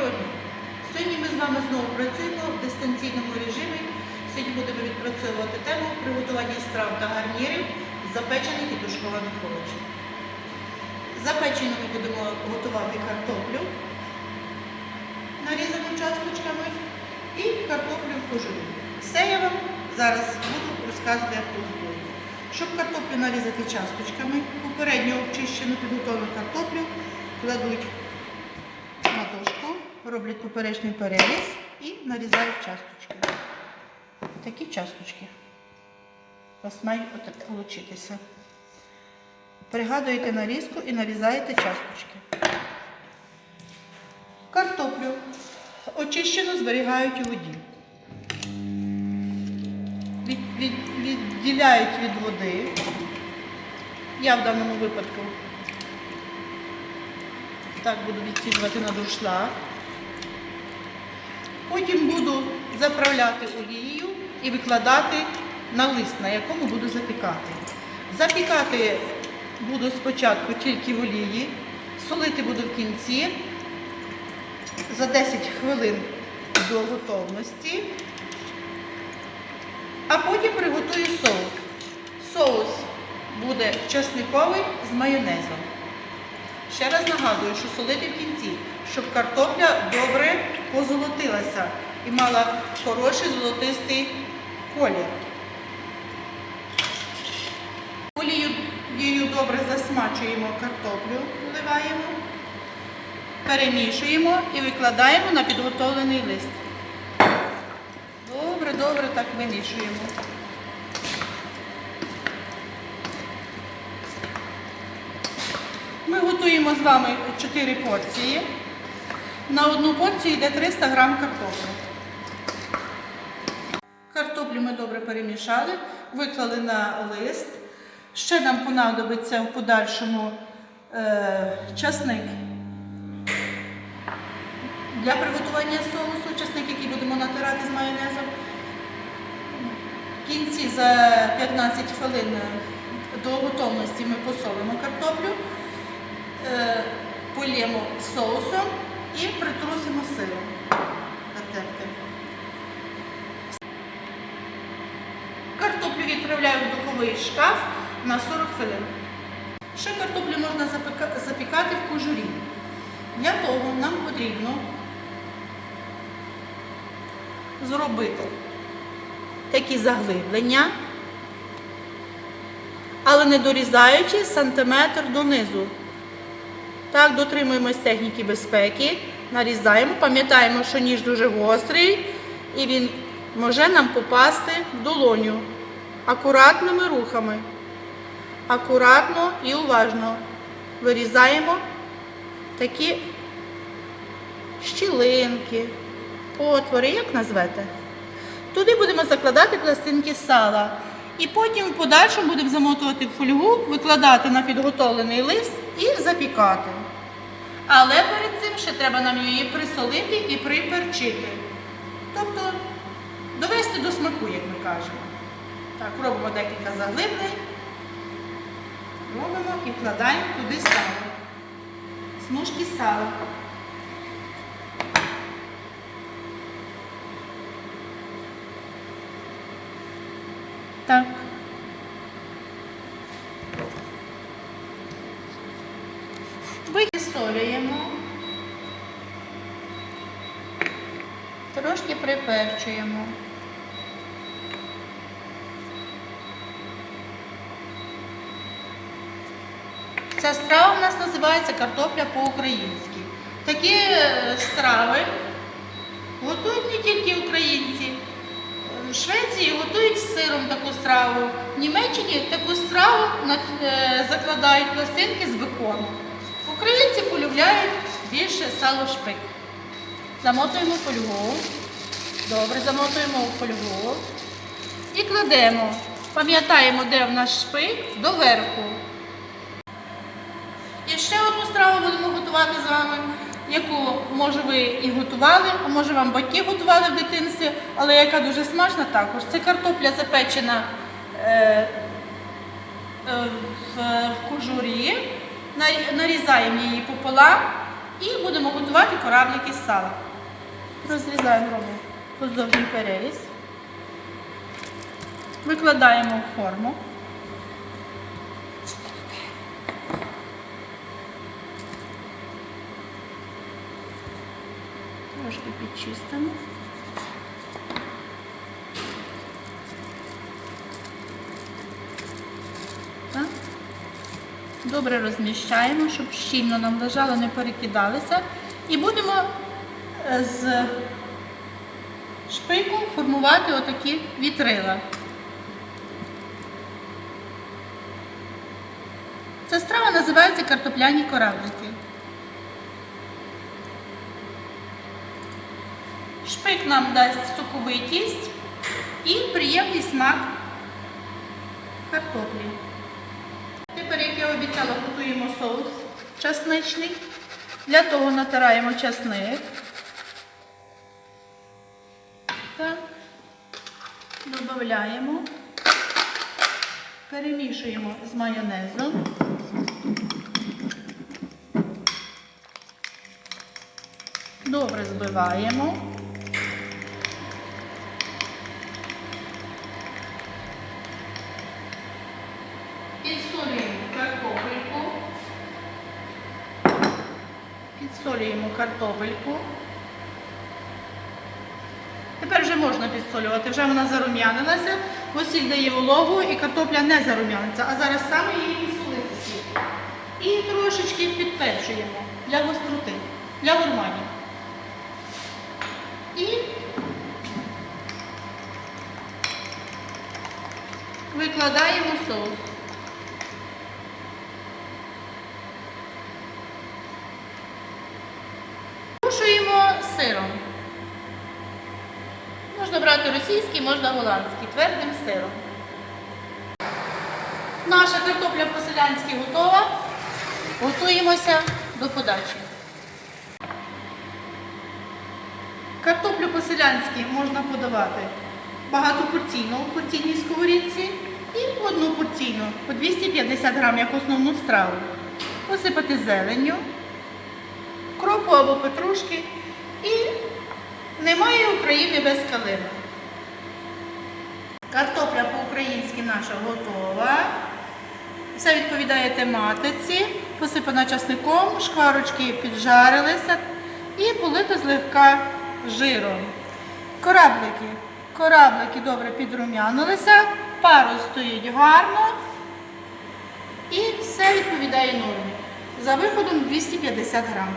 Доброго! Сьогодні ми з вами знову працюємо в дистанційному режимі. Сьогодні будемо відпрацьовувати тему приготування страв та гарнірів запечених і тушкованих овочів. Запечено ми будемо готувати картоплю, нарізану часточками, і картоплю в кожурі. Все я вам зараз буду розказувати, як тут. Щоб картоплю нарізати часточками, попередньо обчищену підготовлену картоплю кладуть роблять поперечний переріз і нарізають часточки. Такі часточки. Вас мають отак. Пригадуєте нарізку і нарізаєте часточки. Картоплю очищено зберігають у воді. Від, від, відділяють від води. Я в даному випадку так буду відсіджувати на дуршлаг. Потім буду заправляти олією і викладати на лист, на якому буду запікати. Запікати буду спочатку тільки в олії, солити буду в кінці за 10 хвилин до готовності, а потім приготую соус. Соус буде чесниковий з майонезом. Ще раз нагадую, що солити в кінці, щоб картопля добре позолотилася і мала хороший золотистий колір. Олією добре засмачуємо картоплю, вливаємо, перемішуємо і викладаємо на підготовлений лист. Добре, добре так вимішуємо. Ми готуємо з вами 4 порції. На одну порцію йде 300 грам картоплі. Картоплю ми добре перемішали, виклали на лист. Ще нам понадобиться в подальшому е, часник для приготування соусу, часник, який будемо натирати з майонезом. В кінці за 15 хвилин до готовності ми посолимо картоплю е, полємо соусом і притрусимо сиром натертим. Картоплю відправляю в духовий шкаф на 40 хвилин. Ще картоплю можна запікати в кожурі. Для того нам потрібно зробити такі заглиблення, але не дорізаючи сантиметр донизу. Так, дотримуємось техніки безпеки, нарізаємо, пам'ятаємо, що ніж дуже гострий і він може нам попасти в долоню. Акуратними рухами. Акуратно і уважно вирізаємо такі щілинки, отвори, як назвете. Туди будемо закладати пластинки сала. І потім в подальшому будемо замотувати в фольгу, викладати на підготовлений лист і запікати. Але перед цим ще треба нам її присолити і приперчити. Тобто довести до смаку, як ми кажемо. Так, робимо декілька заглиблень. Робимо і вкладаємо туди сало. Смужки сала. Так. Висолюємо. Трошки приперчуємо. Ця страва у нас називається картопля по-українськи. Такі е, страви готують не тільки українці. В Швеції готують з сиром таку страву. В Німеччині таку страву е, закладають пластинки з бекону. Українці полюбляють більше сало шпик. Замотуємо фольгу. Добре, замотуємо у фольгу. І кладемо. Пам'ятаємо, де в нас шпик, доверху. І ще одну страву будемо готувати з вами, яку, може, ви і готували, а може вам батьки готували в дитинстві, але яка дуже смачна також. Це картопля запечена е, е, в, в кожурі. Нарізаємо її пополам І будемо готувати кораблики з сала. Розрізаємо поздовжній переріз. Викладаємо в форму. Трошки підчистимо. Добре розміщаємо, щоб щільно нам лежало, не перекидалися. І будемо е, з шпиком формувати отакі вітрила. Ця страва називається картопляні кораблики. Шпик нам дасть соковитість і приємний смак картоплі. Тепер, як я обіцяла, готуємо соус часничний. Для того натираємо часник. Так. Додаємо. Перемішуємо з майонезом. Добре збиваємо. Підсолюємо картопельку. Підсолюємо картопельку. Тепер вже можна підсолювати, вже вона зарум'янилася, бо сіль дає вологу і картопля не зарум'яниться, а зараз саме її підсолити. І трошечки підперчуємо для гостроти, для гурманів. І викладаємо соус. Тушуємо сиром. Можна брати російський, можна голландський, твердим сиром. Наша картопля по-селянськи готова. Готуємося до подачі. Картоплю по-селянськи можна подавати багатопорційно у порційній сковорідці і однопорційно по 250 грам як основну страву. Посипати зеленню, кропу або петрушки і немає України без калини. Картопля по-українськи наша готова. Все відповідає тематиці, посипана часником, шкварочки піджарилися і полито злегка жиром. Кораблики. Кораблики добре підрум'янилися, пару стоїть гарно і все відповідає нормі. За виходом 250 грам.